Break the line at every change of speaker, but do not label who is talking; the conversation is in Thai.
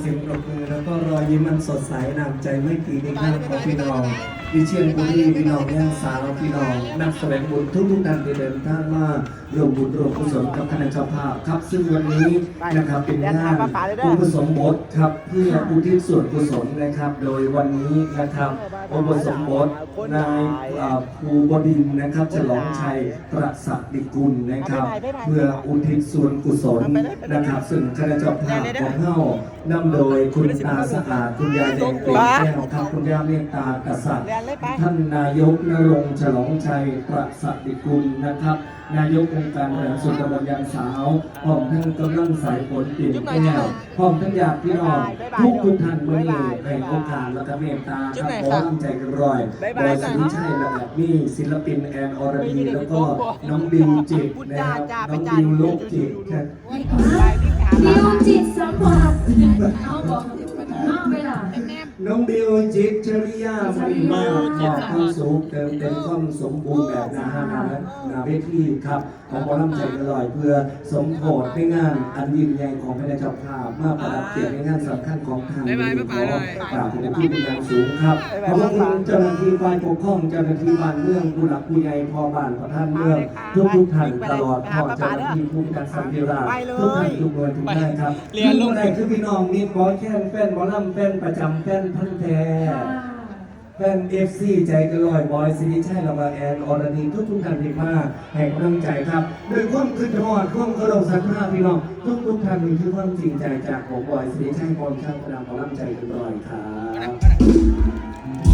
เสียงประคุณแล้วก็รอยยิ้มมันสดใสนำใจไม่ตีนิข้าของพี่น้องวิเชียนบุรีพี่น้องย่งสาวพี่น้อง นักแสวงบุญทุกทุกท่านที่เดินทางมารวมบุญรวมกุศลกับคณะเจ้าภาพครับ ซึ่งวันนี้นะครับเป็นงานอุปสมบทครับเพื่ออุทิศส่วนกุศลนะครับ โดยวันนี้นะครับ อุปสมบทนายเอ่อภูบดินทร์นะครับ ฉลองชัยประสักดิกุลนะครับ เพื่ออุทิศส่วนกุศลนะครับ ซึ่งคณะเจ้าภาพของเฮานำโดยคุณตาสะอาดคุณยายแดงเปลี่ยนแก้วครับคุณย่าเมตตากษัตริย์ ท่านนายกนรงค์ฉลองชัยประสักดิกุลนะครับนายกองค์การบริหารส่วนตำบลยางสาวพร้อมทั้งกำลังสายฝนเปลี่ยนแก้วพร้อมทั้งญาติพี่น้องทุกทุกๆท่านวันนี้ให้โอกาสและก็เมตตาครับขอร่ำใจกันรอยบอยสิริชัยและแบบมีศิลปินแอนอรดีแล้วก็น้องบิวจิตนะครับน้องบิวโลกจิตครับ
ดิวจิตสัมผัสเอาบอกเอาไปล่ะ
น้องบิวจิตจริยามันมากขอบความสุขเติมเต็มความสมบูรณ์แบบนานานาเวทีครับขอความใจกระลอยเพื่อสมโภชในงานอันยิ่งใหญ่ของพระเจ้าภาพมาประดับเกียรติในงานสำคัญของทางขอกราบเป็นที่เป็นอย่างสูงครับขอบคุณเจ้าหน้าที่ฝ่ายปกครองเจ้าหน้าที่บ้านเมืองผู้หลักผู้ใหญ่พ่อบ้านประธานเมืองทุกทุกๆท่านตลอดพ่อเจ้าหน้าที่ผู้การสันติราษฎร์ทุกท่านทุกหน่วยทุกท่านครับ
เรียนลง
อะไรคือพี่น้องมีบอแค่นแฟนบอลลัมแฟนประจำแฟนพันธ์แท้แฟนเอฟซีใจกระลอยบอยซินิชัยละมาแอนอรนีทุกทุกท่านที่มาแห่งกำลังใจครับโดยความคืนจังหวัดความเคารพศรัทธาพี่น้องทุกทุกท่านมีคือความจริงใจจากผมบอยซินิชัยกองช่างประดามบอลลัมใจกระลอยครับ